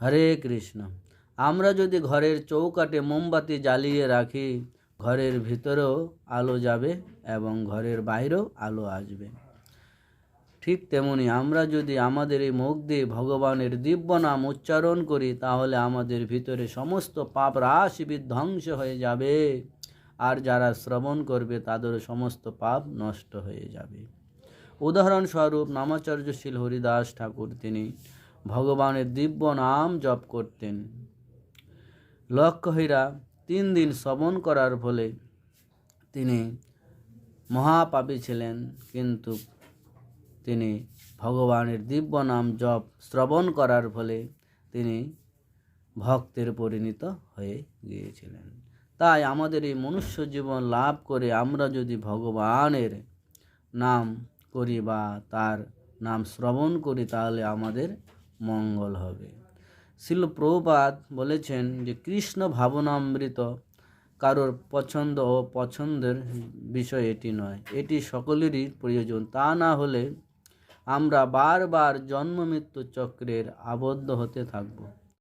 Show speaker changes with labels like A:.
A: হরে কৃষ্ণ। আমরা যদি ঘরের চৌকাটে মোমবাতি জ্বালিয়ে রাখি, ঘরের ভিতরেও আলো যাবে এবং ঘরের বাইরেও আলো আসবে। ঠিক তেমনি আমরা যদি আমাদের এই মুখ দিয়ে ভগবানের দিব্য নাম উচ্চারণ করি, তাহলে আমাদের ভিতরে সমস্ত পাপ রাশি বিধ্বংস হয়ে যাবে। আর যারা শ্রবণ করবে, তাদের সমস্ত পাপ নষ্ট হয়ে যাবে। উদাহরণস্বরূপ নামাচার্যশীল হরিদাস ঠাকুর, তিনি ভগবানের দিব্য নাম জপ করতেন। লক্ষ্যহীরা তিন দিন শ্রবণ করার ফলে তিনি মহাপাপী ছিলেন, কিন্তু তিনি ভগবানের দিব্য নাম জপ শ্রবণ করার ফলে তিনি ভক্তের পরিণত হয়ে গিয়েছিলেন। তাই আমাদের এই মনুষ্য জীবন লাভ করে আমরা যদি ভগবানের নাম করি বা তার নাম শ্রবণ করি, তাহলে আমাদের মঙ্গল হবে। শিল প্রভুপাত বলেছেন যে, কৃষ্ণ ভাবনামৃত কারোর পছন্দ ও পছন্দের বিষয় এটি নয়। এটি সকলেরই প্রয়োজন। তা না হলে আমরা বারবার জন্ম মৃত্যু চক্রের আবদ্ধ হতে থাকব।